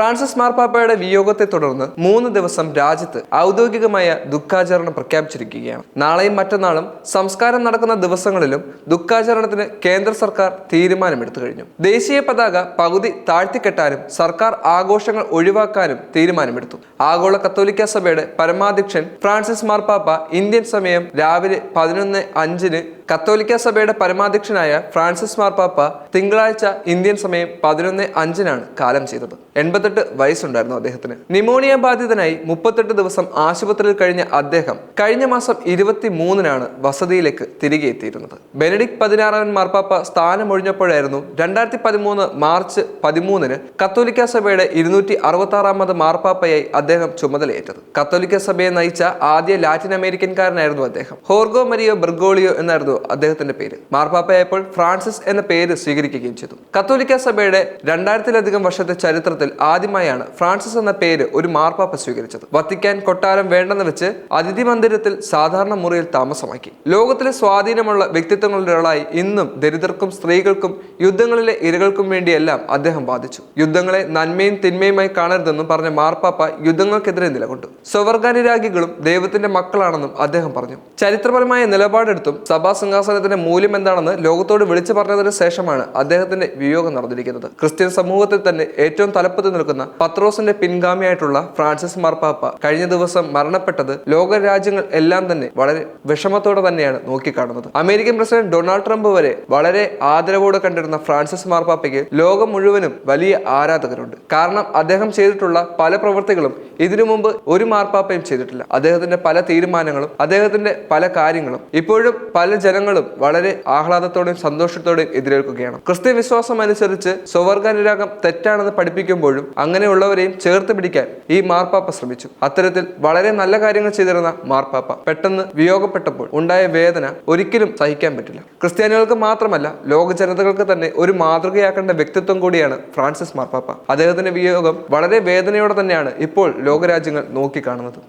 Francis മാർപ്പാപ്പയുടെ വിയോഗത്തെ തുടർന്ന് മൂന്ന് ദിവസം രാജ്യത്ത് ഔദ്യോഗികമായ ദുഃഖാചരണം പ്രഖ്യാപിച്ചിരിക്കുകയാണ്. നാളെയും മറ്റന്നാളും സംസ്കാരം നടക്കുന്ന ദിവസങ്ങളിലും ദുഃഖാചരണത്തിന് കേന്ദ്ര സർക്കാർ തീരുമാനമെടുത്തു കഴിഞ്ഞു. ദേശീയ പതാക പകുതി താഴ്ത്തിക്കെട്ടാനും സർക്കാർ ആഘോഷങ്ങൾ ഒഴിവാക്കാനും തീരുമാനമെടുത്തു. ആഗോള കത്തോലിക്ക സഭയുടെ പരമാധ്യക്ഷൻ ഫ്രാൻസിസ് മാർപ്പാപ്പ ഇന്ത്യൻ സമയം രാവിലെ പതിനൊന്ന് അഞ്ചിന് കത്തോലിക്ക സഭയുടെ പരമാധ്യക്ഷനായ ഫ്രാൻസിസ് മാർപ്പാപ്പ തിങ്കളാഴ്ച ഇന്ത്യൻ സമയം പതിനൊന്ന് അഞ്ചിനാണ് കാലം ചെയ്തത്. എൺപത്തെട്ട് വയസ്സുണ്ടായിരുന്നു അദ്ദേഹത്തിന്. നിമോണിയ ബാധിതനായി മുപ്പത്തെട്ട് ദിവസം ആശുപത്രിയിൽ കഴിഞ്ഞ അദ്ദേഹം കഴിഞ്ഞ മാസം ഇരുപത്തി മൂന്നിനാണ് വസതിയിലേക്ക് തിരികെ എത്തിയിരുന്നത്. ബെനഡിക് പതിനാറാമൻ മാർപ്പാപ്പ സ്ഥാനമൊഴിഞ്ഞപ്പോഴായിരുന്നു രണ്ടായിരത്തി പതിമൂന്ന് മാർച്ച് പതിമൂന്നിന് കത്തോലിക്ക സഭയുടെ ഇരുന്നൂറ്റി അറുപത്തി ആറാമത് മാർപ്പാപ്പയായി അദ്ദേഹം ചുമതലയേറ്റത്. കത്തോലിക്ക സഭയെ നയിച്ച ആദ്യ ലാറ്റിൻ അമേരിക്കൻകാരനായിരുന്നു അദ്ദേഹം. ഹോർഗോ മരിയോ ബെർഗോളിയോ എന്നായിരുന്നു അദ്ദേഹത്തിന്റെ പേര്. മാർപ്പാപ്പയായപ്പോൾ ഫ്രാൻസിസ് എന്ന പേര് സ്വീകരിക്കുകയും ചെയ്തു. കത്തോലിക്ക സഭയുടെ രണ്ടായിരത്തിലധികം വർഷത്തെ ചരിത്രത്തിൽ ആദ്യമായാണ് ഫ്രാൻസിസ് എന്ന പേര് ഒരു മാർപ്പാപ്പ സ്വീകരിച്ചത്. വത്തിക്കാൻ കൊട്ടാരം വേണ്ടെന്ന് വെച്ച് അതിഥി മന്ദിരത്തിൽ സാധാരണ മുറിയിൽ താമസമാക്കി. ലോകത്തിലെ സ്വാധീനമുള്ള വ്യക്തിത്വങ്ങളുടെ ഒരാളായി ഇന്നും ദരിദ്രർക്കും സ്ത്രീകൾക്കും യുദ്ധങ്ങളിലെ ഇരകൾക്കും വേണ്ടിയെല്ലാം അദ്ദേഹം വാദിച്ചു. യുദ്ധങ്ങളെ നന്മയും തിന്മയുമായി കാണരുതെന്നും പറഞ്ഞ മാർപ്പാപ്പ യുദ്ധങ്ങൾക്കെതിരെ നിലകൊണ്ടു. സ്വവർഗാനുരാഗികളും ദൈവത്തിന്റെ മക്കളാണെന്നും അദ്ദേഹം പറഞ്ഞു. ചരിത്രപരമായ നിലപാടെടുത്തും സഭാ സിംഹാസനത്തിന്റെ മൂല്യം എന്താണെന്ന് ലോകത്തോട് വിളിച്ചു പറഞ്ഞതിന് ശേഷമാണ് അദ്ദേഹത്തിന്റെ വിയോഗം നടന്നിരിക്കുന്നത്. ക്രിസ്ത്യൻ സമൂഹത്തിൽ തന്നെ ഏറ്റവും തലപ്പത്ത് നിൽക്കുന്ന പത്രോസിന്റെ പിൻഗാമിയായിട്ടുള്ള ഫ്രാൻസിസ് മാർപ്പാപ്പ കഴിഞ്ഞ ദിവസം മരണപ്പെട്ടത് ലോക രാജ്യങ്ങൾ എല്ലാം തന്നെ വളരെ വിഷമത്തോടെ തന്നെയാണ് നോക്കിക്കാണുന്നത്. അമേരിക്കൻ പ്രസിഡന്റ് ഡൊണാൾഡ് ട്രംപ് വരെ വളരെ ആദരവോടെ കണ്ടിരുന്ന ഫ്രാൻസിസ് മാർപ്പാപ്പയ്ക്ക് ലോകം മുഴുവനും വലിയ ആരാധകരുണ്ട്. കാരണം അദ്ദേഹം ചെയ്തിട്ടുള്ള പല പ്രവൃത്തികളും ഇതിനു മുമ്പ് ഒരു മാർപ്പാപ്പയും ചെയ്തിട്ടില്ല. അദ്ദേഹത്തിന്റെ പല തീരുമാനങ്ങളും അദ്ദേഹത്തിന്റെ പല കാര്യങ്ങളും ഇപ്പോഴും പല ജനങ്ങളും വളരെ ആഹ്ലാദത്തോടെയും സന്തോഷത്തോടെയും എതിരേൽക്കുകയാണ്. ക്രിസ്ത്യ വിശ്വാസം അനുസരിച്ച് സ്വവർഗാനുരാഗം തെറ്റാണെന്ന് പഠിപ്പിക്കുമ്പോഴും അങ്ങനെയുള്ളവരെയും ചേർത്ത് പിടിക്കാൻ ഈ മാർപ്പാപ്പ ശ്രമിച്ചു. അത്തരത്തിൽ വളരെ നല്ല കാര്യങ്ങൾ ചെയ്തിരുന്ന മാർപ്പാപ്പ പെട്ടെന്ന് വിയോഗപ്പെട്ടപ്പോൾ ഉണ്ടായ വേദന ഒരിക്കലും സഹിക്കാൻ പറ്റില്ല. ക്രിസ്ത്യാനികൾക്ക് മാത്രമല്ല ലോക ജനതകൾക്ക് തന്നെ ഒരു മാതൃകയാക്കേണ്ട വ്യക്തിത്വം കൂടിയാണ് ഫ്രാൻസിസ് മാർപ്പാപ്പ. അദ്ദേഹത്തിന്റെ വിയോഗം വളരെ വേദനയോടെ തന്നെയാണ് ഇപ്പോൾ ലോകരാജ്യങ്ങൾ നോക്കിക്കാണുന്നത്.